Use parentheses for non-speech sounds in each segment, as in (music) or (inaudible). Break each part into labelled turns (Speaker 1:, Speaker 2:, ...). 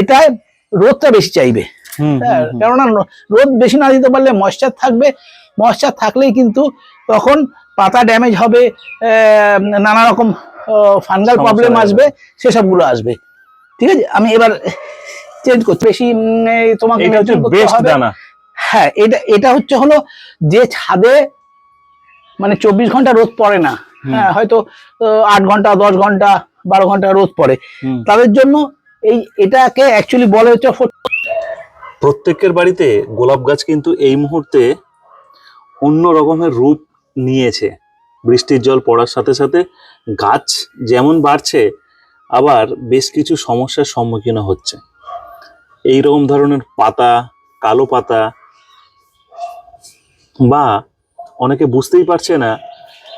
Speaker 1: এটায় রোদটা বেশি চাইবে। হ্যাঁ। কেননা রোদ বেশি না দিতে পারলে ময়শ্চার থাকবে। ময়শ্চার থাকলেই কিন্তু তখন পাতা ড্যামেজ হবে নানা রকম ফাঙ্গাল প্রবলেম আসবে সেসবগুলো আসবে। ঠিক আছে? আমি এবার চেঞ্জ করছি। বেশি তোমাকে
Speaker 2: এটা
Speaker 1: হ্যাঁ এটা এটা হচ্ছে হলো যে ছাদে মানে চব্বিশ ঘণ্টা রোদ পড়ে না। হ্যাঁ হয়তো আট ঘণ্টা দশ ঘণ্টা বারো ঘণ্টা রোদ পড়ে। তাদের জন্য এই এটাকে অ্যাকচুয়ালি বলে হচ্ছে
Speaker 2: প্রত্যেকের বাড়িতে গোলাপ গাছ কিন্তু এই মুহূর্তে অন্য রকমের রূপ নিয়েছে। বৃষ্টির জল পড়ার সাথে সাথে গাছ যেমন বাড়ছে, আবার বেশ কিছু সমস্যার সম্মুখীন হচ্ছে। এই রকম ধরনের পাতা, কালো পাতা, বা অনেকে বুঝতেই পারছে না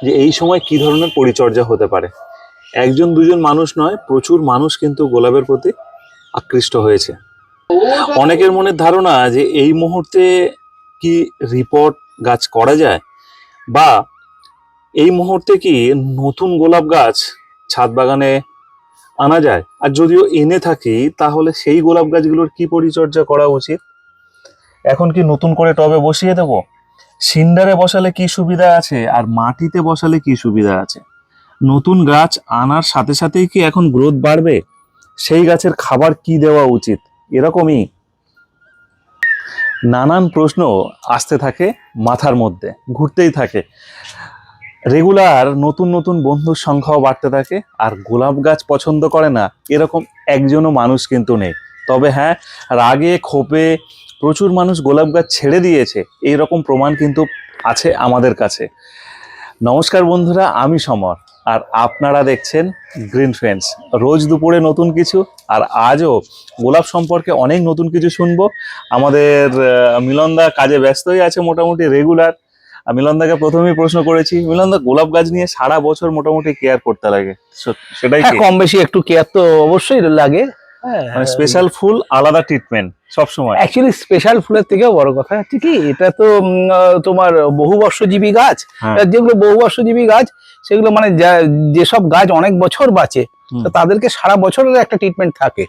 Speaker 2: যে এই সময় কি ধরনের পরিচর্যা হতে পারে। একজন দুজন মানুষ নয়, প্রচুর মানুষ কিন্তু গোলাপের প্রতি আকৃষ্ট হয়েছে। অনেকের মনে ধারণা যে এই মুহূর্তে কি রিপোর্ট গাছ করা যায় বা এই মুহূর্তে কি নতুন গোলাপ গাছ ছাদ বাগানে আনা যায়? আর যদিও এনে থাকি, তাহলে সেই গোলাপ গাছগুলোর কি পরিচর্যা করা উচিত? এখন কি নতুন করে টবে বসিয়ে দেব? সিন্ডারে বসালে কি সুবিধা আছে? আর মাটিতে বসালে কি সুবিধা আছে? নতুন গাছ আনার সাথে সাথেই কি এখন গ্রোথ বাড়বে? সেই গাছের খাবার কি দেওয়া উচিত? এরকমই নানান প্রশ্ন আসতে থাকে মাথার মধ্যে, ঘুরতেই থাকে। রেগুলার নতুন নতুন বন্ধুর সংখ্যাও বাড়তে থাকে, আর গোলাপ গাছ পছন্দ করে না, এরকম একজনও মানুষ কিন্তু নেই। তবে হ্যাঁ রাগে, ক্ষোভে প্রচুর মানুষ গোলাপ গাছ ছেড়ে দিয়েছে এই রকম প্রমাণ কিন্তু আছে আমাদের কাছে। নমস্কার বন্ধুরা, আমি সমর। আর আপনারা দেখছেন গ্রিন ফ্রেন্ডস রোজ দুপুরে নতুন কিছু আর আজও গোলাপ সম্পর্কে অনেক নতুন কিছু শুনব। আমাদের মিলনদা কাজে ব্যস্তই আছে মোটামুটি রেগুলার মিলনদাকে প্রথমেই প্রশ্ন করেছি মিলনদা গোলাপ গাছ নিয়ে সারা বছর মোটামুটি কেয়ার করতে লাগে? সেটাই
Speaker 1: হ্যাঁ কম বেশি একটু কেয়ার তো অবশ্যই লাগে।
Speaker 2: মানে স্পেশাল ফুল আলাদা ট্রিটমেন্ট সব সময়
Speaker 1: অ্যাকচুয়ালি স্পেশাল ফুলের থেকেও বড় কথা হচ্ছে কি? এটা তো তোমার বহুবর্ষজীবী গাছ।
Speaker 2: হ্যাঁ।
Speaker 1: যেগুলো বহুবর্ষজীবী গাছ সেগুলো মানে যা- যেসব গাছ অনেক বছর বাঁচে। তাদেরকে সারা বছরের একটা ট্রিটমেন্ট থাকে।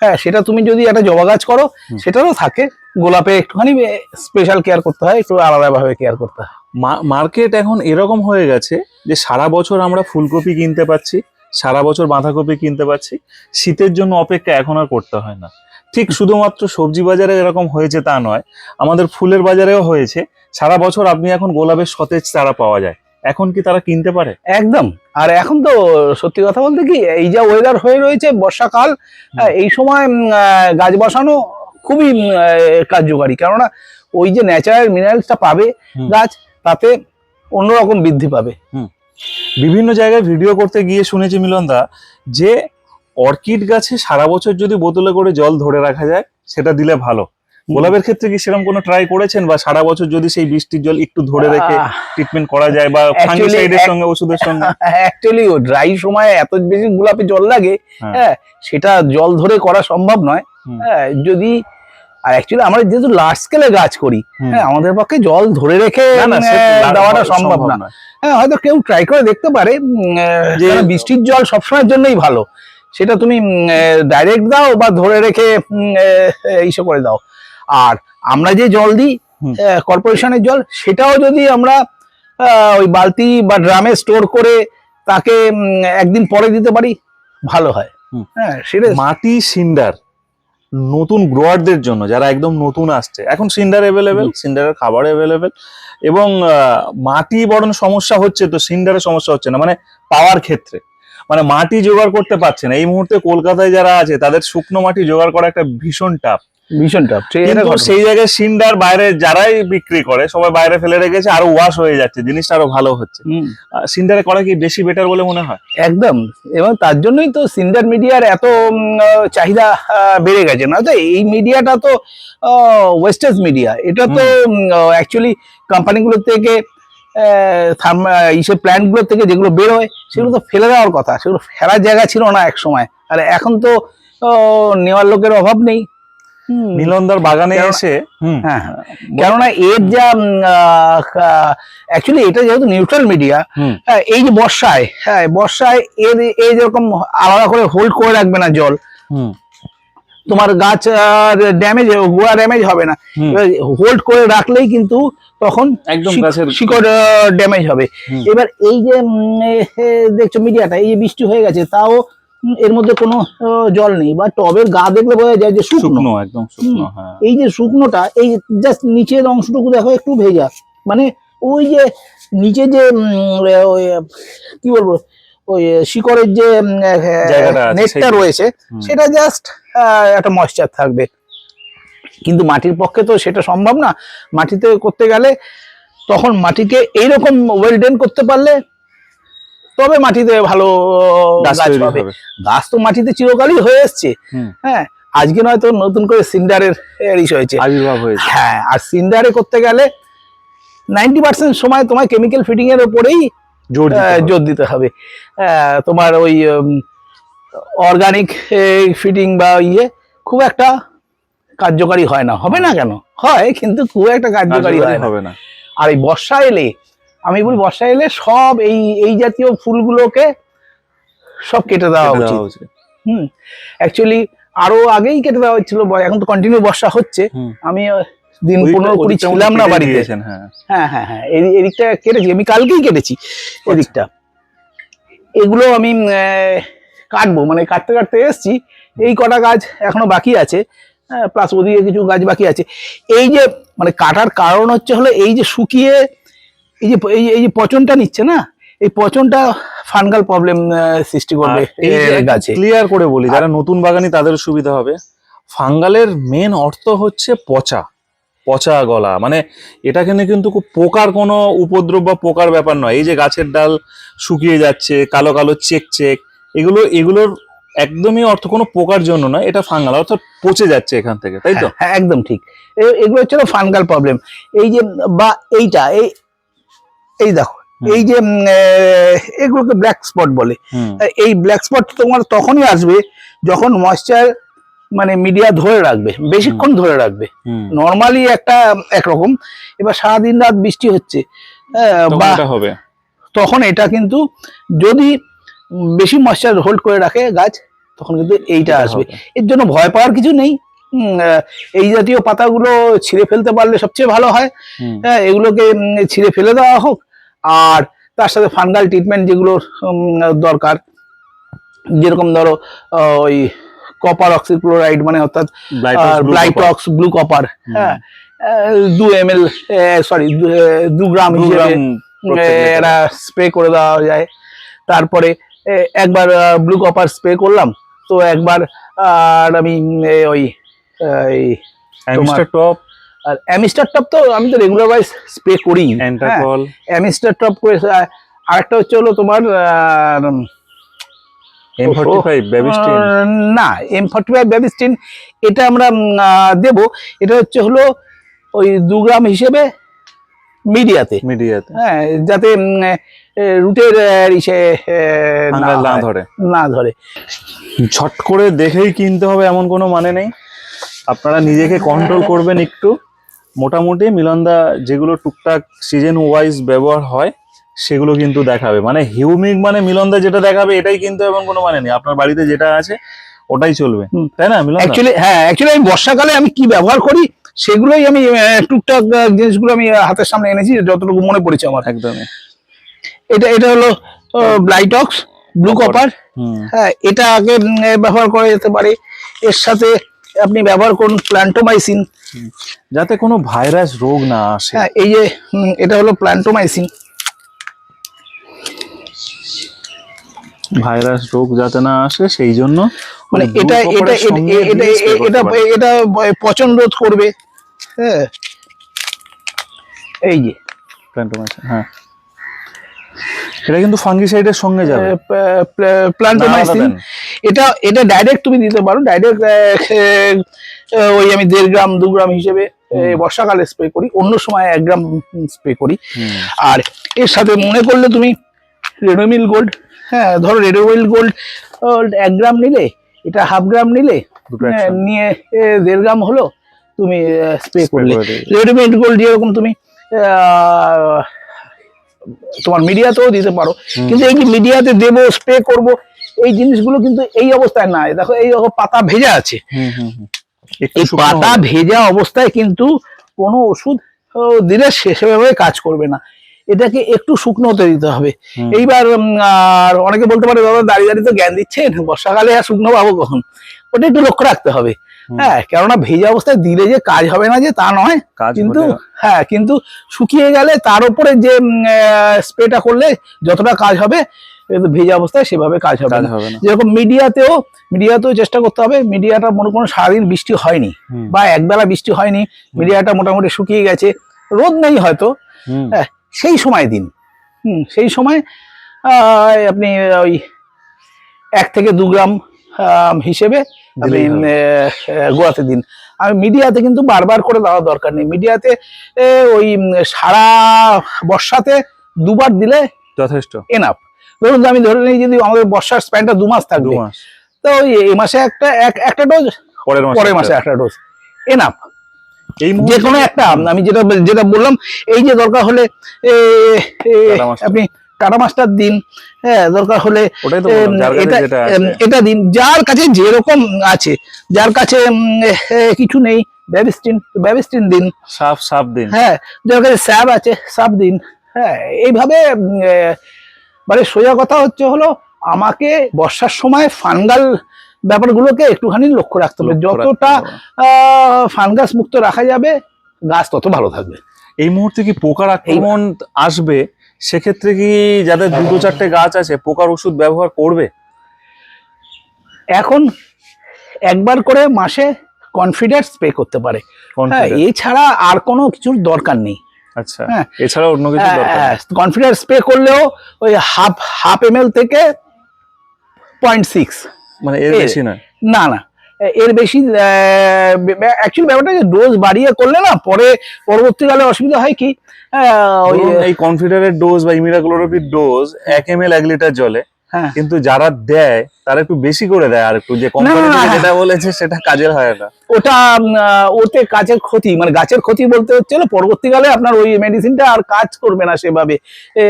Speaker 1: হ্যাঁ সেটা তুমি যদি একটা জবা গাছ করো সেটারও থাকে। গোলাপে একটুখানি স্পেশাল কেয়ার করতে হয় একটু আলাদাভাবে কেয়ার করতে হয়।
Speaker 2: মার্কেট এখন এরকম হয়ে গেছে যে সারা বছর আমরা ফুলকপি কিনতে পাচ্ছি সারা বছর বাঁধাকপি কিনতে পাচ্ছি শীতের জন্য অপেক্ষা এখন আর করতে হয় না। ঠিক শুধুমাত্র সবজি বাজারে এরকম হয়েছে তা নয় আমাদের ফুলের বাজারেও হয়েছে। সারা বছর আপনি এখন গোলাপের সতেজ চারা পাওয়া যায়। এখন কি তারা কিনতে পারে?
Speaker 1: একদম। আর এখন তো সত্যি কথা বলতে কি এই যা ওয়েদার হয়ে রয়েছে বর্ষাকাল এই সময় আহ, গাছ বসানো খুবই কার্যকারী। কেননা ওই যে ন্যাচারাল মিনারেলসটা পাবে গাছ তাতে অন্যরকম বৃদ্ধি পাবে।
Speaker 2: বিভিন্ন জায়গায় ভিডিও করতে গিয়ে শুনেছি মিলনদা যে অর্কিড গাছে সারা বছর যদি বোতলে করে জল ধরে রাখা যায় সেটা দিলে ভালো। গোলাপের ক্ষেত্রে কি সেরকম কোনো ট্রাই করেছেন? বা সারা বছর যদি সেই বৃষ্টির জল একটু ধরে রেখে ট্রিটমেন্ট করা যায় বা ফাঙ্গিসাইডের সঙ্গে ওষুধের সঙ্গে?
Speaker 1: অ্যাকচুয়ালি ড্রাই সময় এত বেশি গোলাপে জল লাগে
Speaker 2: হ্যাঁ।
Speaker 1: হ্যাঁ সেটা জল ধরে করা সম্ভব নয়। হ্যাঁ যদি আর অ্যাকচুয়ালি আমরা যেহেতু লার্জ স্কেলে গাছ করি হ্যাঁ আমাদের পক্ষে জল ধরে রেখে দেওয়াটা সম্ভব না। হ্যাঁ হয়তো কেউ ট্রাই করে দেখতে পারে
Speaker 2: যে-
Speaker 1: বৃষ্টির জল সবসময়ের জন্যই ভালো। সেটা তুমি ডাইরেক্ট দাও বা ধরে রেখে এইসব করে দাও। আর আমরা যে জল দিই। কর্পোরেশনের জল সেটাও যদি আমরা ওই বালতি বা ড্রামে স্টোর করে তাকে একদিন পরে দিতে পারি ভালো হয়। হ্যাঁ সেটা
Speaker 2: মাটি সিন্ডার নতুন গ্রোয়ারদের জন্য, যারা একদম নতুন আসছে। এখন সিন্ডার অ্যাভেলেবেল সিন্ডারের খাবার অ্যাভেলেবেল এবং মাটি বরণ সমস্যা হচ্ছে তো সিন্ডারের সমস্যা হচ্ছে না মানে পাওয়ার ক্ষেত্রে। মানে মাটি জোগাড় করতে পারছে না। এই মুহূর্তে কলকাতায় যারা আছে তাদের শুকনো মাটি জোগাড় করা একটা ভীষণ টাফ।
Speaker 1: ভীষণ টাফ।
Speaker 2: কিন্তু সেই জায়গায় সিন্ডার বাইরে যারাই বিক্রি করে সবাই বাইরে ফেলে রেখেছে আরও ওয়াশ হয়ে যাচ্ছে জিনিসটা আরও ভালো হচ্ছে। সিন্ডারে করা কি বেশি বেটার বলে মনে হয়?
Speaker 1: একদম। এবং তার জন্যই তো সিন্ডার মিডিয়ার এত চাহিদা বেড়ে গেছে। না তো এই মিডিয়াটা তো ওয়েস্টেজ মিডিয়া এটা তো অ্যাকচুয়ালি কোম্পানিগুলোর থেকে ইসে প্ল্যান্টগুলো থেকে যেগুলো বেরোয় সেগুলো তো ফেলে দেওয়ার কথা। সেগুলো ফেলার জায়গা ছিল না এক সময়। আর এখন তো নেওয়ার লোকের অভাব নেই। হুম,
Speaker 2: মিলনদার বাগানে এসে
Speaker 1: হ্যাঁ হ্যাঁ। কেননা এর যা অ্যাকচুয়ালি এটা যেহেতু নিউট্রাল মিডিয়া হ্যাঁ এই যে বর্ষায় হ্যাঁ বর্ষায় এর এই যেরকম আলাদা করে হোল্ড করে রাখবে না জল। তোমার গাছ ড্যামেজ গোড়া ড্যামেজ হবে না। হোল্ড করে রাখলেই কিন্তু তখন
Speaker 2: একদম
Speaker 1: শিকড় ড্যামেজ হবে। এবার এই যে দেখছ মিডিয়াটা এই যে বৃষ্টি হয়ে গেছে তাও এর মধ্যে কোনো জল নেই। বা টবের গা দেখলে বোঝা যায় যে শুকনো।
Speaker 2: একদম শুকনো হ্যাঁ।
Speaker 1: এই যে শুকনোটা এই জাস্ট নিচের অংশটুকু দেখো একটু ভেজা। মানে ওই যে নিচে যে কি বলব ওই শিকড়ের যে নেটটা রয়েছে সেটা জাস্ট একটা ময়েশ্চার থাকবে। কিন্তু মাটির পক্ষে তো সেটা সম্ভব না। মাটিতে করতে গেলে তখন মাটিকে এইরকম ওয়েলডেন করতে পারলে তবে মাটিতে ভালো
Speaker 2: গাছ
Speaker 1: গাছ পাবে। গাছ তো মাটিতে চিরকালই হয়ে এসছে। হ্যাঁ আজকে নয়তো নতুন করে সিন্ডারের ইস হয়েছে।
Speaker 2: আবির্ভাব হয়েছে।
Speaker 1: হ্যাঁ আর সিন্ডারে করতে গেলে নাইনটি পার্সেন্ট সময় তোমার কেমিক্যাল ফিটিং এর উপরেই
Speaker 2: জোর দিতে হবে।
Speaker 1: জোর দিতে হবে। আহ, তোমার ওই অর্গানিক ফিটিং বা ইয়ে খুব একটা কার্যকারী হয় না। হবে না কেন? হয় কিন্তু খুব একটা কার্যকারী হয়
Speaker 2: হবে না।
Speaker 1: আর এই বর্ষা এলে আমি বলি বর্ষা এলে সব এই এই জাতীয় ফুলগুলোকে সব কেটে দেওয়া উচিত। হুম অ্যাকচুয়ালি আরও আগেই কেটে দেওয়া হচ্ছিল এখন তো কন্টিনিউ বর্ষা হচ্ছে। আমি দিন পনেরো কুড়ি ছিলাম না বাড়িতে।
Speaker 2: হ্যাঁ।
Speaker 1: হ্যাঁ হ্যাঁ হ্যাঁ এদিকটা কেটেছি আমি কালকেই কেটেছি এদিকটা। এগুলো আমি কাটবো মানে কাটতে কাটতে এসছি। এই কটা গাছ এখনও বাকি আছে। প্লাস ওদিকে কিছু গাছ বাকি আছে। এই যে মানে কাটার কারণ হচ্ছে হলো এই যে শুকিয়ে এই যে এই যে- এই যে পচনটা নিচ্ছে না এই পচনটা ফানগাল প্রবলেম সৃষ্টি করবে গাছে।
Speaker 2: ক্লিয়ার করে বলি যারা নতুন বাগানি তাদের সুবিধা হবে। ফাঙ্গালের মেন অর্থ হচ্ছে পচা পচা গলা। মানে এটা কিন্তু কিন্তু খুব পোকার কোনো উপদ্রব বা পোকার ব্যাপার নয়। এই যে গাছের ডাল শুকিয়ে যাচ্ছে কালো কালো চেক চেক এগুলো এগুলোর একদমই অর্থ কোনো পোকার জন্য নয় এটা ফাঙ্গাল অর্থাৎ পচে যাচ্ছে এখান থেকে তাই তো?
Speaker 1: হ্যাঁ, একদম ঠিক। এগুলো হচ্ছে ফাঙ্গাল প্রবলেম এই যে বা এইটা এই এই দেখো এই যে এগুলোকে ব্ল্যাক স্পট বলে। এই ব্ল্যাক স্পট তোমার তখনই আসবে যখন ময়েশ্চার মানে মিডিয়া ধরে রাখবে বেশিক্ষণ ধরে রাখবে। নর্মালি একটা একরকম এবার সারাদিন রাত বৃষ্টি হচ্ছে বা
Speaker 2: হবে।
Speaker 1: তখন এটা কিন্তু যদি বেশি ময়েশ্চার হোল্ড করে রাখে গাছ তখন কিন্তু এইটা আসবে। এর জন্য ভয় পাওয়ার কিছু নেই। এই জাতীয় পাতাগুলো ছিঁড়ে ফেলতে পারলে সবচেয়ে ভালো হয়। হ্যাঁ এগুলোকে ছিঁড়ে ফেলে দেওয়া হোক। আর তার সাথে ফানগাল ট্রিটমেন্ট যেগুলো দরকার। যেরকম ধরো ওই কপার অক্সিক্লোরাইড মানে অর্থাৎ ব্লাইটক্স ব্লু কপার হ্যাঁ। দু এম এল সরি দু গ্রাম
Speaker 2: দু
Speaker 1: হিসেবে
Speaker 2: গ্রাম প্রত্যেক
Speaker 1: এ,
Speaker 2: লিটারে।
Speaker 1: এটা স্প্রে করে দেওয়া যায়। তারপরে একবার ব্লু কপার স্প্রে করলাম। তো একবার আর আমি ওই
Speaker 2: টপ
Speaker 1: আর অ্যামিস্টার টপ তো আমি তো রেগুলার ওয়াইজ স্প্রে করি। অ্যামিস্টার টপ করে আরেকটা হচ্ছে হলো তোমার না এম ফর্টি ফাইভ ব্যাবিস্টিন এটা আমরা দেবো। এটা হচ্ছে হলো ওই দু গ্রাম হিসেবে মিডিয়াতে।
Speaker 2: মিডিয়াতে।
Speaker 1: হ্যাঁ যাতে রুটের ইসে না
Speaker 2: ধরে।
Speaker 1: না ধরে।
Speaker 2: ঝট করে দেখেই কিনতে হবে এমন কোনো মানে নেই। আপনারা নিজেকে কন্ট্রোল করবেন একটু। মোটামুটি মিলনদা যেগুলো টুকটাক সিজন ওয়াইজ ব্যবহার হয় সেগুলো কিন্তু দেখাবে। মানে হিউমিক মানে মিলনদা যেটা দেখাবে এটাই কিন্তু এমন কোনো মানে নেই। আপনার বাড়িতে যেটা আছে ওটাই চলবে। তাই না মিলনদা?
Speaker 1: অ্যাকচুয়ালি হ্যাঁ অ্যাকচুয়ালি আমি বর্ষাকালে আমি কি ব্যবহার করি সেগুলোই আমি টুকটাক জিনিসগুলো আমি হাতের সামনে এনেছি যতটুকু মনে পড়েছে আমার।
Speaker 2: একদমই।
Speaker 1: এটা এটা হলো ব্লাইটক্স ব্লু। কপার হ্যাঁ এটা আগে ব্যবহার করা যেতে পারে। এর সাথে আপনি ব্যবহার করুন প্ল্যান্টোমাইসিন
Speaker 2: যাতে কোনো ভাইরাস রোগ না আসে।
Speaker 1: হ্যাঁ এই যে এটা হলো প্ল্যান্টোমাইসিন
Speaker 2: ভাইরাস রোগ যাতে না আসে সেই জন্য
Speaker 1: মানে এটা এটা এটা এটা। এটা পচন রোধ করবে। হ্যাঁ। এই যে।
Speaker 2: প্ল্যান্টোমাইসিন হ্যাঁ। এটা কিন্তু ফাঙ্গিসাইডের সঙ্গে যাবে।
Speaker 1: প্ল্যান্টোমাইসিন। এটা এটা ডাইরেক্ট তুমি দিতে পারো। ডাইরেক্ট ওই আমি দেড় গ্রাম দু গ্রাম হিসেবে বর্ষাকালে স্প্রে করি। অন্য সময় এক গ্রাম স্প্রে করি। আর এর সাথে মনে করলে তুমি রেডোমিল গোল্ড হ্যাঁ ধরো রেডোমিল গোল্ড এক গ্রাম নিলে এটা হাফ গ্রাম নিলে হ্যাঁ, নিয়ে দেড় গ্রাম হলো তুমি স্প্রে করলে। রেডিমেড গোল্ড যেরকম তুমি আহ, তোমার মিডিয়াতেও দিতে পারো। কিন্তু এই যে মিডিয়াতে দেবো স্প্রে করব এই জিনিসগুলো কিন্তু এই অবস্থায় নাই দেখো এই পাতা ভেজা আছে। এই পাতা ভেজা অবস্থায় কিন্তু কোনো ওষুধ দিলে সেভাবে কাজ করবে না। এটাকে একটু শুকনো হতে দিতে হবে। এইবার আর অনেকে বলতে পারে দাদা দাঁড়িয়ে দাঁড়িয়ে তো জ্ঞান দিচ্ছেন? বর্ষাকালে আর শুকনো পাবো কখন? ওটা একটু লক্ষ্য রাখতে হবে। হ্যাঁ কেননা ভেজা অবস্থায় দিলে যে কাজ হবে না যে তা নয়। কিন্তু হ্যাঁ কিন্তু শুকিয়ে গেলে তার উপরে যে স্প্রেটা করলে যতটা কাজ হবে ভেজা অবস্থায় সেভাবে কাজ হবে না। যেরকম মিডিয়াতেও মিডিয়াতেও চেষ্টা করতে হবে মিডিয়াটা মনে কোনো সারাদিন বৃষ্টি হয়নি বা একবেলা বৃষ্টি হয়নি মিডিয়াটা মোটামুটি শুকিয়ে গেছে রোদ নেই হয়তো। হ্যাঁ, সেই সময় দিন। হুম সেই সময় আপনি ওই এক থেকে দু গ্রাম হিসেবে আপনি গোয়াতে দিন। আমি মিডিয়াতে কিন্তু বারবার করে দেওয়ার দরকার নেই। মিডিয়াতে ওই সারা বর্ষাতে দুবার দিলে
Speaker 2: যথেষ্ট।
Speaker 1: এনাফ ধরুন আমি ধরে নিই যদি আমাদের বর্ষার স্প্যানটা দু মাস থাকবে তো ওই এই মাসে একটা এক- একটা ডোজ
Speaker 2: পরের মাসে
Speaker 1: পরের মাসে
Speaker 2: একটা।
Speaker 1: ডোজ এনাফ
Speaker 2: এই
Speaker 1: যে কোনো একটা আমি যেটা যেটা বললাম এই যে দরকার হলে। আপনি টাটা মাস্টার দিন হ্যাঁ দরকার হলে এটা। এটা দিন যার কাছে যেরকম আছে যার কাছে কিছু নেই ব্যাবিস্টিন ব্যাবিস্টিন দিন।
Speaker 2: সাফ সাফ দিন।
Speaker 1: হ্যাঁ যার কাছে স্যাব আছে সাব দিন। হ্যাঁ এইভাবে মানে সোজা কথা হচ্ছে হলো আমাকে বর্ষার সময় ফাঙ্গাল ব্যাপারগুলোকে একটুখানি লক্ষ্য রাখতে হবে। যতটা
Speaker 2: হবে।
Speaker 1: ফাঙ্গাস মুক্ত রাখা যাবে গাছ তত ভালো থাকবে।
Speaker 2: এই মুহূর্তে কি পোকার আক্রমণ আসবে? সেক্ষেত্রে কি যাদের দুটো চারটে গাছ আছে পোকার ওষুধ ব্যবহার করবে?
Speaker 1: এখন একবার করে মাসে কনফিডেন্স স্প্রে করতে পারে। হ্যাঁ এছাড়া আর কোনো কিছুর দরকার নেই।
Speaker 2: আচ্ছা
Speaker 1: হ্যাঁ।
Speaker 2: এছাড়া অন্য কিছু দরকার নেই।
Speaker 1: কনফিডেন্স স্প্রে করলেও ওই হাফ হাফ এম থেকে পয়েন্ট সিক্স
Speaker 2: মানে এর বেশি
Speaker 1: না না এ- এর বেশি অ্যাকচুয়ালি ব্যাপারটা যে ডোজ বাড়িয়ে করলে না পরে পরবর্তীকালে অসুবিধা হয় কি?
Speaker 2: এই কনফিডারের ডোজ বা ইমিরাক্লোরোপির ডোজ এক এম এল এক লিটার জলে
Speaker 1: হ্যাঁ।
Speaker 2: কিন্তু যারা দেয় তারা একটু বেশি করে দেয় আর একটু যে। যেটা বলেছে সেটা কাজের হয় না।
Speaker 1: ওটা ওতে কাজের ক্ষতি মানে গাছের ক্ষতি বলতে হচ্ছে পরবর্তীকালে আপনার ওই মেডিসিনটা আর কাজ করবে না সেভাবে।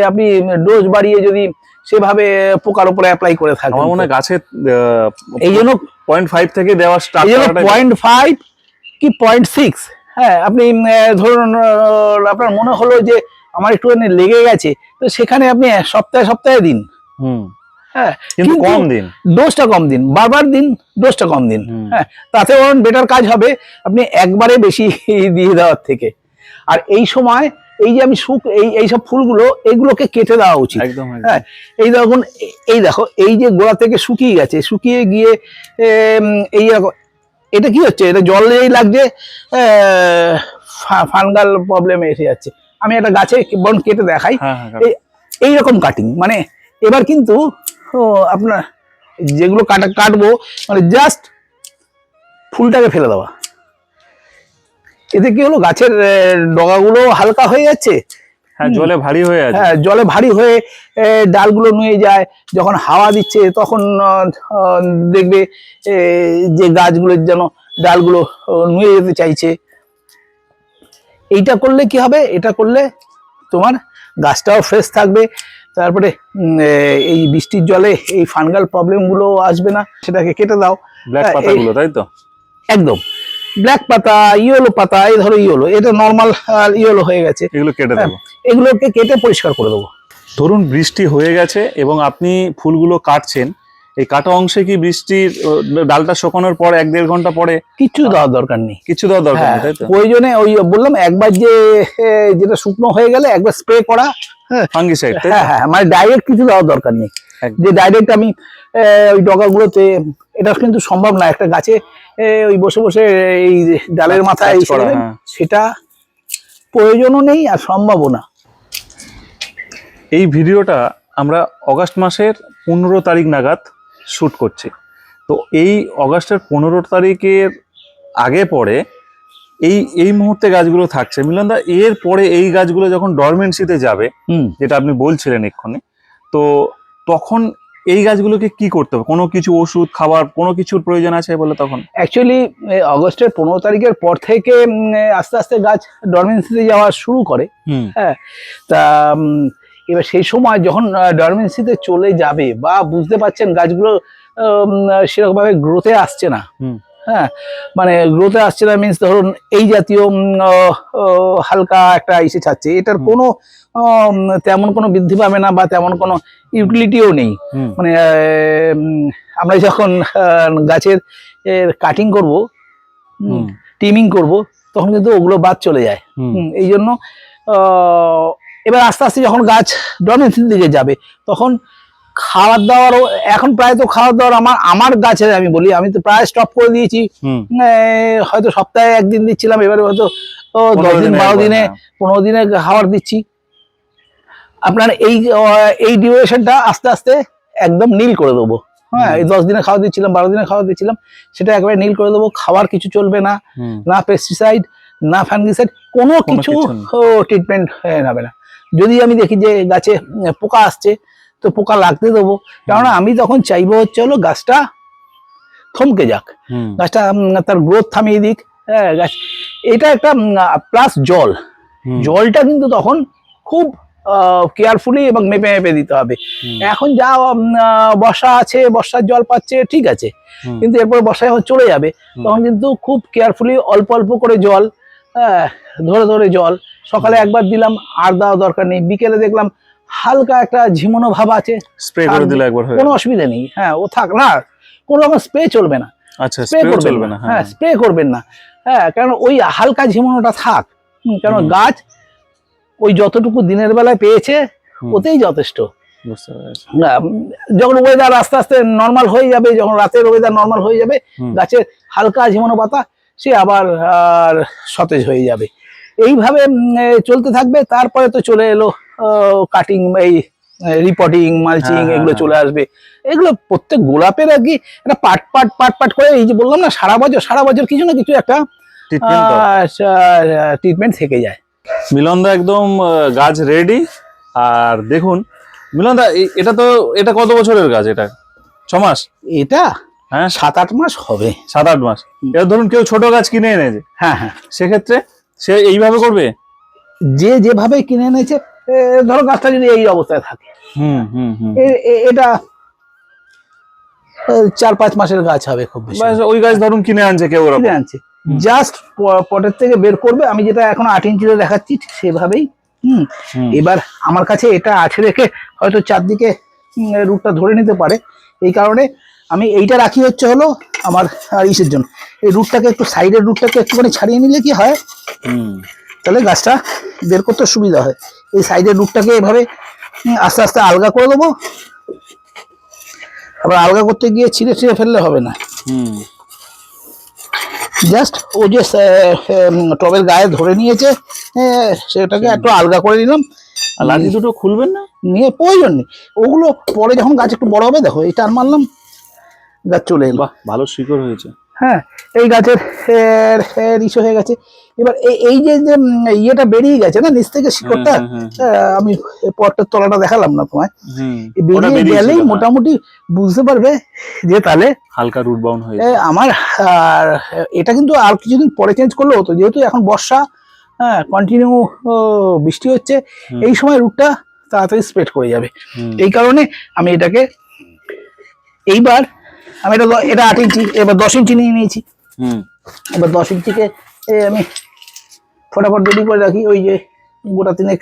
Speaker 1: আপনি ডোজ বাড়িয়ে যদি সেভাবে পোকার উপরে অ্যাপ্লাই করে থাকেন
Speaker 2: আমার মনে হয় গাছের
Speaker 1: এই জন্য
Speaker 2: পয়েন্ট ফাইভ থেকে দেওয়া স্টার্ট
Speaker 1: পয়েন্ট ফাইভ কি পয়েন্ট সিক্স হ্যাঁ আপনি ধরুন আপনার মনে হলো যে আমার একটুখানি লেগে গেছে তো সেখানে আপনি সপ্তাহে সপ্তাহে দিন।
Speaker 2: হুম।
Speaker 1: হ্যাঁ
Speaker 2: কিন্তু
Speaker 1: কিন্তু-
Speaker 2: কম দিন।
Speaker 1: ডোজটা কম দিন বারবার দিন ডোজটা কম দিন। হ্যাঁ তাতে বরং বেটার কাজ হবে আপনি একবারে বেশি (laughs) দিয়ে দেওয়ার থেকে। আর এই সময় এই যে আমি শুক এই এইসব ফুলগুলো এইগুলোকে কেটে দেওয়া উচিত।
Speaker 2: একদম।
Speaker 1: হ্যাঁ এই দেখুন এই দেখো এই যে গোড়া থেকে শুকিয়ে গেছে শুকিয়ে গিয়ে এই রকম এটা কি হচ্ছে? এটা জল দিয়েই লাগছে ফানগাল প্রবলেম এসে যাচ্ছে। আমি একটা গাছে বরং কেটে দেখাই।
Speaker 2: হ্যাঁ হ্যাঁ
Speaker 1: এই এইরকম কাটিং মানে এবার কিন্তু ও, আপনার যেগুলো কাটা কাটবো মানে জাস্ট ফুলটাকে ফেলে দেওয়া। এতে কি হলো? গাছের ডগাগুলো হালকা হয়ে যাচ্ছে?
Speaker 2: হ্যাঁ জলে ভারী হয়ে আছে।
Speaker 1: হ্যাঁ জলে ভারী হয়ে ডালগুলো নুয়ে যায়। যখন হাওয়া দিচ্ছে তখন দেখবে যে গাছগুলোর যেন ডালগুলো নুয়ে যেতে চাইছে। এইটা করলে কি হবে? এটা করলে তোমার গাছটাও ফ্রেশ থাকবে। তারপরে এই বৃষ্টির জলে এই ফানগাল প্রবলেমগুলো আসবে না। সেটাকে কেটে দাও।
Speaker 2: ব্ল্যাক পাতাগুলো তাই তো?
Speaker 1: একদম। ব্ল্যাক পাতা ইয়েলো পাতা এই ধরো ইয়েলো এটা নর্মাল ইয়েলো হয়ে গেছে।
Speaker 2: এগুলো কেটে
Speaker 1: হ্যাঁ,
Speaker 2: দেবো।
Speaker 1: এগুলোকে কেটে পরিষ্কার করে দেবো।
Speaker 2: ধরুন বৃষ্টি হয়ে গেছে এবং আপনি ফুলগুলো কাটছেন এই কাটা অংশে কি বৃষ্টির ডালটা শুকানোর পর এক দেড় ঘণ্টা পরে
Speaker 1: কিচ্ছু দেওয়ার দরকার নেই।
Speaker 2: কিছু দেওয়ার দরকার
Speaker 1: হ্যাঁ
Speaker 2: নেই
Speaker 1: প্রয়োজনে ওই বললাম একবার যে যেটা শুকনো হয়ে গেলে একবার স্প্রে করা
Speaker 2: ফাঙ্গিসাইড
Speaker 1: হ্যাঁ হ্যাঁ মানে ডাইরেক্ট কিছু দেওয়ার দরকার নেই। যে ডাইরেক্ট আমি ওই ডগাগুলোতে এটা কিন্তু সম্ভব না। একটা গাছে ওই বসে বসে এই ডালের মাথায়
Speaker 2: হ্যাঁ।
Speaker 1: সেটা প্রয়োজনও নেই আর সম্ভবও না।
Speaker 2: এই ভিডিওটা আমরা অগাস্ট মাসের পনেরো তারিখ নাগাদ শ্যুট করছি। তো এই অগাস্টের পনেরো তারিখের আগে পরে এই এই মুহূর্তে গাছগুলো থাকছে। মিলনদা এর পরে এই গাছগুলো যখন ডরমেন্সিতে যাবে
Speaker 1: হুম।
Speaker 2: যেটা আপনি বলছিলেন এক্ষুনি তো তখন এই গাছগুলোকে কি করতে হবে? কোনো কিছু ওষুধ খাবার কোনো কিছুর প্রয়োজন আছে বলে তখন?
Speaker 1: অ্যাকচুয়ালি অগস্টের পনেরো তারিখের পর থেকে আস্তে আস্তে গাছ ডরমেন্সিতে যাওয়া শুরু করে।
Speaker 2: হ্যাঁ
Speaker 1: তা এবার সেই সময় যখন ডরমেন্সিতে চলে যাবে বা বুঝতে পারছেন গাছগুলো সেরকমভাবে গ্রোথে আসছে না। হ্যাঁ মানে গ্রোথে আসছে না মিনস ধরুন এই জাতীয় হালকা একটা ইসে ছাড়ছে এটার কোনো তেমন কোনো বৃদ্ধি পাবে না বা তেমন কোনো ইউটিলিটিও নেই। মানে আমরা যখন গাছের কাটিং করব টিমিং করব তখন কিন্তু ওগুলো বাদ চলে যায়। এই জন্য এবার আস্তে আস্তে যখন গাছ ডরমেন্সির দিকে যাবে তখন খাবার দাবারও এখন প্রায় তো খাবার দাবার আমার আমার গাছের আমি বলি আমি তো প্রায় স্টপ করে দিয়েছি। হয়তো সপ্তাহে একদিন দিচ্ছিলাম এবারে হয়তো দশ দিন বারো দিনে
Speaker 2: হ্যাঁ।
Speaker 1: পনেরো দিনে খাবার দিচ্ছি। আপনার এই এই ডিউরেশনটা আস্তে আস্তে একদম নীল করে দেবো। হ্যাঁ এই দশ দিনে খাওয়া দিচ্ছিলাম বারো দিনে খাওয়া দিচ্ছিলাম সেটা একবারে নীল করে দেবো খাবার কিছু চলবে না। না পেস্টিসাইড না ফাঙ্গিসাইড কোনো কিছু। ট্রিটমেন্ট হবে না। যদি আমি দেখি যে গাছে পোকা আসছে তো পোকা লাগতে দেবো। কারণ আমি তখন চাইব হচ্ছে হলো গাছটা থমকে যাক গাছটা তার গ্রোথ থামিয়ে দিক হ্যাঁ গাছ এটা একটা প্লাস জল। জলটা কিন্তু তখন খুব কেয়ারফুলি এবং মেপে মেপে দিতে হবে। এখন যা বর্ষা আছে বর্ষার জল পাচ্ছে ঠিক আছে। কিন্তু এরপর বর্ষায় যখন চলে যাবে তখন কিন্তু খুব কেয়ারফুলি অল্প অল্প করে জল হ্যাঁ ধরে ধরে জল। সকালে একবার দিলাম আর দেওয়া দরকার নেই। বিকেলে দেখলাম হালকা একটা ঝিমোনো ভাব আছে।
Speaker 2: স্প্রে করে দিলে একবার
Speaker 1: কোনো অসুবিধা নেই। হ্যাঁ ও থাক না কোনো রকম স্প্রে চলবে না।
Speaker 2: আচ্ছা
Speaker 1: স্প্রে করবেন
Speaker 2: চলবে
Speaker 1: না। হ্যাঁ।
Speaker 2: হ্যাঁ
Speaker 1: স্প্রে করবেন না। হ্যাঁ কারণ ওই হালকা ঝিমোনোটা থাক। কারণ গাছ ওই যতটুকু দিনের বেলায় পেয়েছে ওতেই যথেষ্ট। যখন ওয়েদার আস্তে আস্তে নর্মাল হয়ে যাবে যখন রাতের ওয়েদার নর্মাল হয়ে যাবে গাছের হালকা ঝিমোনো পাতা সে আবার আর সতেজ হয়ে যাবে। এইভাবে চলতে থাকবে। তারপরে তো চলে এলো কাটিং এই রিপোর্টিং মালচিং
Speaker 2: হ্যাঁ, হ্যাঁ,
Speaker 1: এগুলো
Speaker 2: হ্যাঁ।
Speaker 1: চলে আসবে। এগুলো প্রত্যেক গোলাপের আর কি একটা পাট পাট পাট পাট করে এই যে বললাম না সারা বছর সারা বছর কিছু না কিছু একটা
Speaker 2: ট্রিটমেন্ট
Speaker 1: থেকে যায়।
Speaker 2: মিলনদা একদম গাছ রেডি আর দেখুন মিলনদা এটা তো এটা কত বছরের গাছ এটা? ছ মাস?
Speaker 1: এটা
Speaker 2: হ্যাঁ।
Speaker 1: সাত আট মাস হবে।
Speaker 2: সাত আট মাস। এবার ধরুন কেউ ছোট গাছ কিনে এনেছে।
Speaker 1: হ্যাঁ হ্যাঁ।
Speaker 2: সেক্ষেত্রে সে এইভাবে করবে?
Speaker 1: যে যেভাবে কিনে এনেছে ধরো গাছটা যদি এই অবস্থায় থাকে।
Speaker 2: হুম হুম
Speaker 1: এটা চার পাঁচ মাসের গাছ হবে খুব বেশি।
Speaker 2: ওই গাছ ধরুন কিনে আনছে কেউ
Speaker 1: কিনে আনছে। জাস্ট পটের থেকে বের করবে। আমি যেটা এখন আট ইঞ্চিতে দেখাচ্ছি ঠিক সেভাবেই। হুম এবার আমার কাছে এটা আছে রেখে হয়তো চারদিকে রুটটা ধরে নিতে পারে। এই কারণে আমি এইটা রাখি হচ্ছে হলো আমার আর ইসের জন্য। এই রুটটাকে একটু সাইডের রুটটাকে একটুখানি ছাড়িয়ে নিলে কি হয়?
Speaker 2: হুম,
Speaker 1: তাহলে গাছটা বের করতে সুবিধা হয়। এই সাইডের রুটটাকে এভাবে আস্তে আস্তে আলগা করে দেবো। আবার আলগা করতে গিয়ে ছিঁড়ে ছিঁড়ে ফেললে হবে না।
Speaker 2: হুম,
Speaker 1: জাস্ট ও যে টবের গায়ে ধরে নিয়েছে সেটাকে একটু আলগা করে নিলাম।
Speaker 2: আর লাঠি দুটো খুলবেন না?
Speaker 1: নিয়ে প্রয়োজন নেই। ওগুলো পরে যখন গাছ একটু বড় হবে দেখো এই টান মারলাম গাছ চলে এলো।
Speaker 2: ভালো শিকড় হয়েছে।
Speaker 1: হ্যাঁ এই গাছের ইসে হয়ে গেছে। এবার এই- যে যে ইয়েটা বেরিয়ে গেছে না নিচ থেকে শিকড়টা
Speaker 2: হ্যাঁ, হ্যাঁ, হ্যাঁ,
Speaker 1: আমি এই পটটার তলাটা দেখালাম না তোমায়। বেরিয়ে গেলেই
Speaker 2: হ্যাঁ।
Speaker 1: মোটামুটি বুঝতে পারবে যে তাহলে
Speaker 2: হালকা রুট বাউন্ড হয়েছে।
Speaker 1: এ, আমার আর এটা কিন্তু আর কিছুদিন পরে চেঞ্জ করলে হতো যেহেতু এখন বর্ষা হ্যাঁ কন্টিনিউ বৃষ্টি হচ্ছে এই সময় রুটটা তাড়াতাড়ি স্প্রেড করে যাবে। এই কারণে আমি এটাকে এইবার আমি এটা এটা আট ইঞ্চি এবার দশ ইঞ্চি নিয়ে নিয়েছি।
Speaker 2: হুম,
Speaker 1: এবার দশ ইঞ্চিকে আমি ফটাফট রেডি করে রাখি ওই যে গোটা তিনেক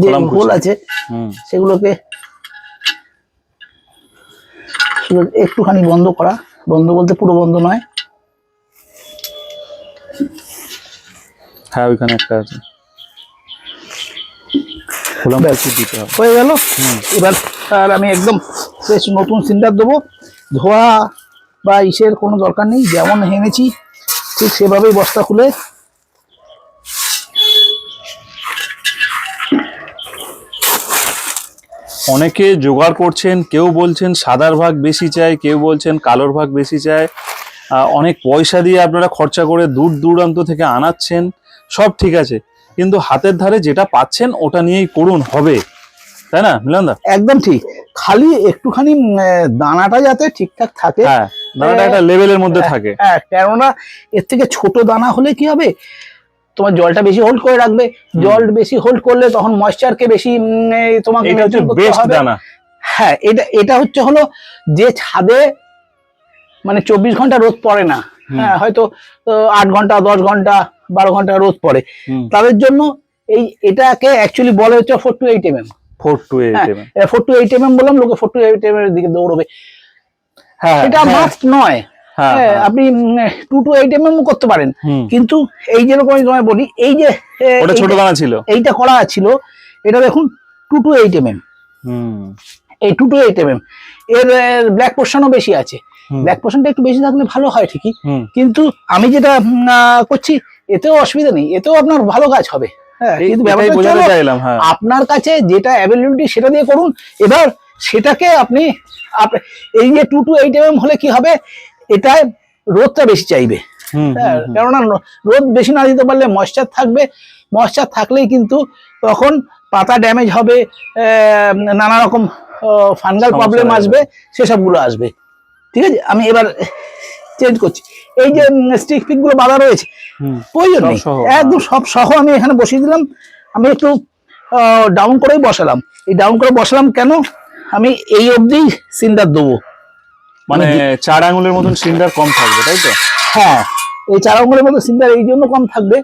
Speaker 1: যে হোল আছে
Speaker 2: হুম,
Speaker 1: সেগুলোকে একটুখানি বন্ধ করা। বন্ধ বলতে পুরো বন্ধ নয়।
Speaker 2: হ্যাঁ ওইখানে একটা আছে।
Speaker 1: হয়ে গেল। এবার আর আমি একদম ফ্রেশ নতুন সিন্ডার দেবো। ধোয়া বা ইসের কোনো দরকার নেই, যেমন এনেছি ঠিক সেভাবেই বস্তা খুলে
Speaker 2: অনেকে জোগাড় করছেন, কেউ বলছেন সাদার ভাগ বেশি চায় কেউ বলছেন কালোর ভাগ বেশি চায় অনেক পয়সা দিয়ে আপনারা খরচা করে দূর দূরান্ত থেকে আনাচ্ছেন, সব ঠিক আছে। কিন্তু হাতের ধারে যেটা পাচ্ছেন, ওটা নিয়েই করুন, হবে। তাই না মিলনদা?
Speaker 1: একদম ঠিক। খালি একটুখানি দানাটা যাতে ঠিকঠাক থাকে
Speaker 2: হ্যাঁ দানাটা একটা লেভেলের মধ্যে
Speaker 1: হ্যাঁ,
Speaker 2: থাকে।
Speaker 1: হ্যাঁ কেননা এর থেকে ছোট দানা হলে কি হবে? তোমার জলটা বেশি হোল্ড করে রাখবে। জল বেশি হোল্ড করলে তখন ময়েশ্চারকে বেশি তোমাকে
Speaker 2: এটা হচ্ছে বেস্ট দানা।
Speaker 1: হ্যাঁ এটা এটা হচ্ছে হলো যে ছাদে মানে চব্বিশ ঘণ্টা রোদ পড়ে না। হ্যাঁ হয়তো আট ঘণ্টা দশ ঘণ্টা বারো ঘণ্টা রোদ পড়ে। তাদের জন্য এই এটাকে অ্যাকচুয়ালি বলে হচ্ছে four two eight M M
Speaker 2: four two eight
Speaker 1: হ্যাঁ four two eight M M বললাম লোকে ফোর টু এইট এম এর দিকে দৌড়বে।
Speaker 2: হ্যাঁ
Speaker 1: এটা মাস্ট নয়।
Speaker 2: হ্যাঁ,
Speaker 1: হ্যাঁ,
Speaker 2: হ্যাঁ।
Speaker 1: আপনি two two eight M M করতে পারেন। কিন্তু এই যেরকম আমি তোমায় বলি এই যে
Speaker 2: ওটা ছোট দানা ছিল।
Speaker 1: এইটা করা ছিল এটা দেখুন two two eight M M এই two two eight M M এর ব্ল্যাক পোর্শনও বেশি আছে। ব্ল্যাক পোর্শনটা একটু বেশি থাকলে ভালো হয় ঠিকই। কিন্তু আমি যেটা করছি এতেও অসুবিধা নেই। এতেও আপনার ভালো কাজ হবে। হ্যাঁ
Speaker 2: হ্যাঁ।
Speaker 1: আপনার কাছে যেটা অ্যাভেলেবিলিটি সেটা দিয়ে করুন। এবার সেটাকে আপনি এই যে টু টু এইট এম হলে কি হবে? এটায় রোদটা বেশি চাইবে। হ্যাঁ। কেননা রোদ বেশি না দিতে পারলে ময়েশ্চার থাকবে। ময়েশ্চার থাকলেই কিন্তু তখন পাতা ড্যামেজ হবে নানা রকম ফাঙ্গাল প্রবলেম আসবে সেসবগুলো আসবে। ঠিক আছে? আমি এবার চেঞ্জ করছি। এই যে স্টিক পিকগুলো বাঁধা রয়েছে প্রয়োজন নেই। একদম সব সহ আমি এখানে বসিয়ে দিলাম। আমি একটু ডাউন করেই বসালাম। এই ডাউন করে বসালাম কেন? আমি এই অবধি সিন্ডার দেবো।
Speaker 2: মানে চার আঙুলের মতন সিন্ডার কম থাকবে তাই তো?
Speaker 1: হ্যাঁ এই চার আঙুলের মতো সিন্ডার এই জন্য কম থাকবে।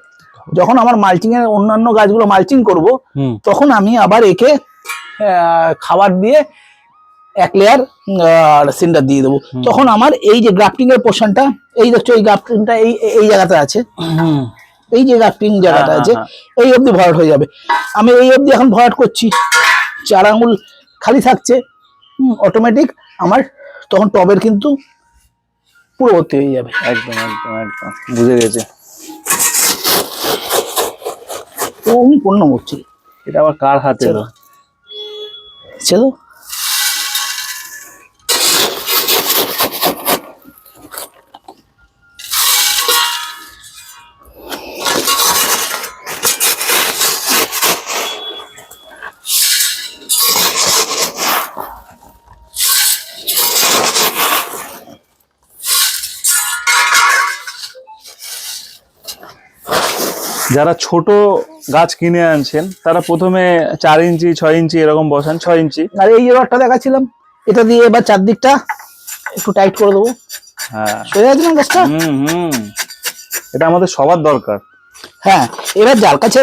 Speaker 1: যখন আমার মালচিং এর অন্যান্য গাছগুলো মালচিং করব তখন আমি আবার একে খাবার দিয়ে এক লেয়ার সিন্ডার দিয়ে দেবো। তখন আমার এই যে গ্রাফটিং এর পোর্শনটা এই দেখছ এই গ্রাফটিংটা এই এই- জায়গাতে আছে।
Speaker 2: হুম।
Speaker 1: এই যে গ্রাফটিং জায়গাটা
Speaker 2: হ্যাঁ,
Speaker 1: আছে
Speaker 2: হ্যাঁ,
Speaker 1: এই অবধি ভরাট হয়ে যাবে। আমি এই অবধি এখন ভরাট করছি। চার আঙুল খালি থাকছে। অটোমেটিক আমার তখন টবের কিন্তু পুরো ভর্তি হয়ে যাবে।
Speaker 2: একদম একদম একদম। বুঝে গেছে।
Speaker 1: তো আমি পূর্ণ করছি।
Speaker 2: এটা আবার কার হাতে
Speaker 1: চলো।
Speaker 2: যারা ছোট গাছ কিনে আনছেন তারা প্রথমে চার ইঞ্চি ছয় ইঞ্চি এরকম বসান ছয় ইঞ্চি।
Speaker 1: আর এই রডটা দেখাচ্ছিলাম এটা দিয়ে এবার চারদিকটা একটু টাইট করে দেবো।
Speaker 2: হ্যাঁ।
Speaker 1: সোজা আছে গাছটা?
Speaker 2: হুম হুম। এটা আমাদের সবার দরকার।
Speaker 1: হ্যাঁ এবার যার কাছে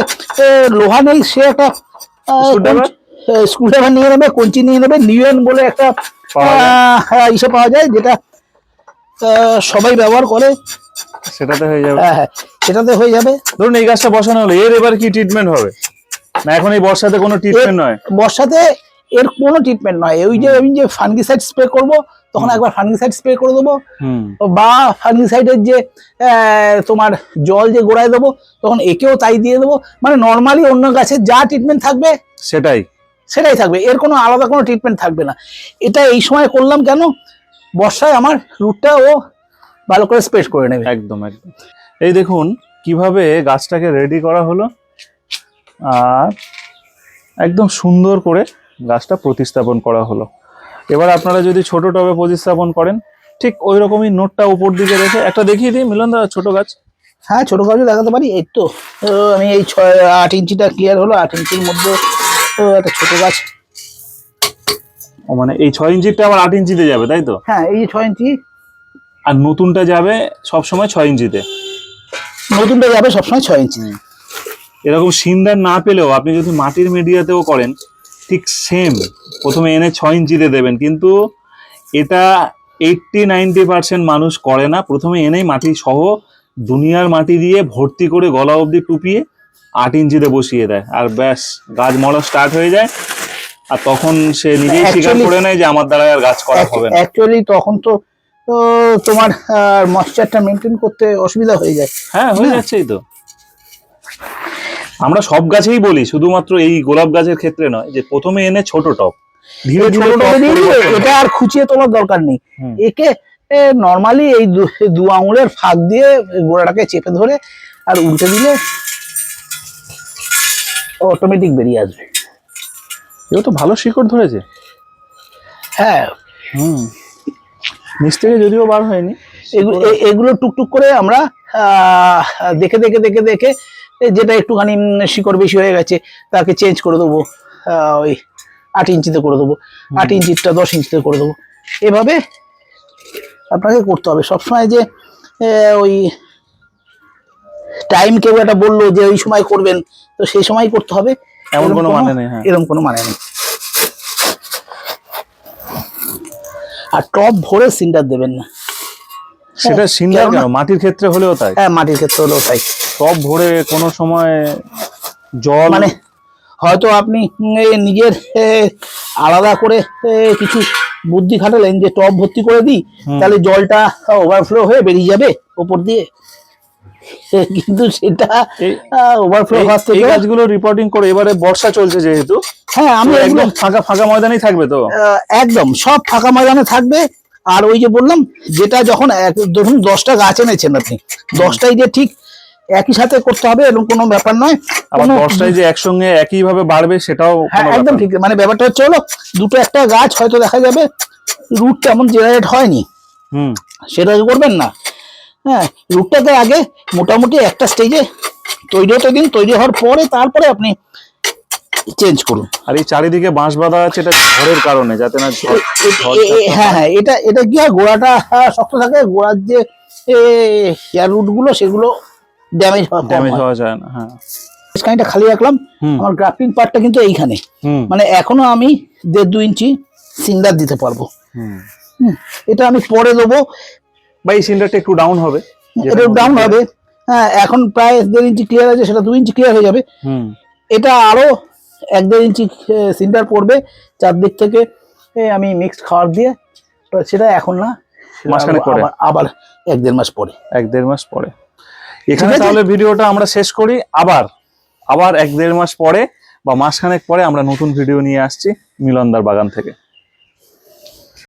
Speaker 1: লোহা নেই সে একটা? স্ক্রুড্রাইভার নিয়ে নেবে কঞ্চি নিয়ে নেবে নিউএন বলে একটা হ্যাঁ, ইসে পাওয়া যায় যেটা সবাই ব্যবহার করে।
Speaker 2: সেটাতে হয়ে যাবে।
Speaker 1: হ্যাঁ হ্যাঁ। সেটাতে হয়ে যাবে।
Speaker 2: ধরুন এই গাছটা বসানো হলো এর এবার কি ট্রিটমেন্ট হবে? না এখন এই বর্ষাতে কোনো ট্রিটমেন্ট নয়?
Speaker 1: বর্ষাতে এর কোনো ট্রিটমেন্ট নয়। ওই যে আমি যে ফাঙ্গিসাইড স্প্রে করব তখন একবার ফাঙ্গিসাইড স্প্রে করে দেবো। বা ফাঙ্গিসাইডের যে তোমার জল যে গোড়ায় দেবো তখন একেও তাই দিয়ে দেবো। মানে নর্মালি অন্য গাছের যা ট্রিটমেন্ট থাকবে
Speaker 2: সেটাই।
Speaker 1: সেটাই থাকবে। এর কোনো আলাদা কোনো ট্রিটমেন্ট থাকবে না। এটা এই সময় করলাম কেন? বর্ষায় আমার রুটটা ও ভালো করে স্পেস করে নেবে।
Speaker 2: একদম একদম। এই দেখুন কীভাবে গাছটাকে রেডি করা হলো আর একদম সুন্দর করে গাছটা প্রতিস্থাপন করা হলো। এবার আপনারা যদি ছোট টবে প্রতিস্থাপন করেন ঠিক ওই রকমই নোটটা উপর দিকে রেখে একটা দেখিয়ে দিই মিলন দা ছোট গাছ।
Speaker 1: হ্যাঁ ছোট গাছও দেখাতে পারি? এই তো আমি এই ছয় আট ইঞ্চিটা ক্লিয়ার হলো আট ইঞ্চির মধ্যে তো একটা ছোট গাছ।
Speaker 2: ও মানে এই ছয় ইঞ্চিটা আবার আট ইঞ্চিতে যাবে তাই তো?
Speaker 1: হ্যাঁ এই ছয় ইঞ্চি।
Speaker 2: আর নতুনটা যাবে সব সময় ছয় ইঞ্চিতে।
Speaker 1: নতুনটা যাবে সবসময় ছয় ইঞ্চি
Speaker 2: এরকম সিন্ডার না পেলেও আপনি যদি মাটির মিডিয়াতেও করেন ঠিক সেম প্রথমে এনে ছয় ইঞ্চিতে দেবেন। কিন্তু এটা এইটটি নাইনটি পার্সেন্ট মানুষ করে না। প্রথমে এনেই মাটি সহ দুনিয়ার মাটি দিয়ে ভর্তি করে গলা অবধি টুপিয়ে আট ইঞ্চিতে বসিয়ে দেয়। আর ব্যাস গাছ মরা স্টার্ট হয়ে যায়। আর তখন সে নিজেই স্বীকার করে নেয় যে আমার দ্বারা আর গাছ করা হবে না।
Speaker 1: অ্যাকচুয়ালি তখন তো তো তোমার ময়শ্চারটা মেনটেন করতে অসুবিধা হয়ে যায়।
Speaker 2: হ্যাঁ হয়ে। যাচ্ছেই তো। আমরা সব গাছেই বলি শুধুমাত্র এই গোলাপ গাছের ক্ষেত্রে নয় যে প্রথমে এনে ছোট টপ ধীরে ধীরে
Speaker 1: এটা আর খুঁচিয়ে তোলার দরকার নেই। একে নর্মালি এই দু- দু আঙুলের ফাঁক দিয়ে গোড়াটাকে চেপে ধরে আর উল্টে দিলে অটোমেটিক বেরিয়ে আসবে।
Speaker 2: এও তো ভালো শিকড় ধরেছে।
Speaker 1: হ্যাঁ।
Speaker 2: হুম। নিচ থেকে যদিও বার হয়নি
Speaker 1: এগুলো টুকটুক করে আমরা দেখে দেখে দেখে দেখে যেটা একটুখানি শিকড় বেশি হয়ে গেছে তাকে চেঞ্জ করে দেবো ওই আট ইঞ্চিতে করে দেবো আট ইঞ্চিটা দশ ইঞ্চিতে করে দেবো। এভাবে আপনাকে করতে হবে। সবসময় যে ওই টাইম কেউ একটা বলল যে ওই সময় করবেন তো সেই সময় করতে হবে।
Speaker 2: এমন কোনো মানে নেই, হ্যাঁ।
Speaker 1: এরকম কোনো মানে নেই। আর টপ ভরে সিন্টার দেবেন না।
Speaker 2: সেটা সিন্ডার
Speaker 1: কেননা-
Speaker 2: কেন? মাটির ক্ষেত্রে হলেও তাই।
Speaker 1: হ্যাঁ মাটির ক্ষেত্রে হলেও তাই।
Speaker 2: টপ ভরে কোনো সময় জল
Speaker 1: মানে হয়তো আপনি নিজের আলাদা করে কিছু বুদ্ধি খাটালেন যে টপ ভর্তি করে দিই তাহলে জলটা ওভারফ্লো হয়ে বেরিয়ে যাবে ওপর দিয়ে। (laughs) কিন্তু সেটা ওভারফ্লো
Speaker 2: এই
Speaker 1: থেকে
Speaker 2: গাছগুলো রিপোর্টিং করে এবারে বর্ষা চলছে যেহেতু
Speaker 1: হ্যাঁ আমি
Speaker 2: একদম ফাঁকা ফাঁকা ময়দানেই থাকবে তো?
Speaker 1: একদম সব ফাঁকা ময়দানে থাকবে। আর ওই যে বললাম যেটা যখন এক- ধরুন দশটা গাছ এনেছেন আপনি দশটাই যে ঠিক একই সাথে করতে হবে এরকম কোনো ব্যাপার নয়।
Speaker 2: আবার দশটায় যে একসঙ্গে একই ভাবে বাড়বে সেটাও
Speaker 1: হ্যাঁ একদম ঠিক। মানে ব্যাপারটা হচ্ছে হলো দুটো একটা গাছ হয়তো দেখা যাবে রুট তেমন জেনারেট হয়নি।
Speaker 2: হুম।
Speaker 1: সেটা করবেন না। হ্যাঁ রুটটাকে আগে মোটামুটি একটা স্টেজে তৈরি হতে দিন তৈরি হওয়ার পরে তারপরে আপনি চেঞ্জ করুন।
Speaker 2: আর এই চারিদিকে বাঁশ বাঁধা আছে এটা ঝড়ের কারণে যাতে না
Speaker 1: হ্যাঁ হ্যাঁ এটা এটা কি হয় গোড়াটা শক্ত থাকে গোড়ার যে হেয়ার রুটগুলো সেগুলো ড্যামেজ হওয়া
Speaker 2: ড্যামেজ হওয়া যায় না হ্যাঁ।
Speaker 1: খালি রাখলাম আমার গ্রাফটিং পার্টটা কিন্তু এইখানে। মানে এখনও আমি দেড় দু ইঞ্চি সিন্ডার দিতে পারব। এটা আমি পরে দেবো।
Speaker 2: বা এই সিন্ডারটা একটু ডাউন হবে
Speaker 1: এটা ডাউন হবে। হ্যাঁ এখন প্রায় দেড় ইঞ্চি ক্লিয়ার আছে সেটা দু ইঞ্চি ক্লিয়ার হয়ে যাবে।
Speaker 2: হুম।
Speaker 1: এটা আরও এক দেড় ইঞ্চি সিন্টার পড়বে চারদিক থেকে আমি মিক্সড খাবার দিয়ে তো সেটা এখন না
Speaker 2: মাসখানেক পরে।
Speaker 1: আবার- আবার এক দেড় মাস পরে।
Speaker 2: এক দেড় মাস পরে। এখানে তাহলে ভিডিওটা আমরা শেষ করি আবার আবার এক দেড় মাস পরে বা মাসখানেক পরে আমরা নতুন ভিডিও নিয়ে আসছি মিলনদার বাগান থেকে।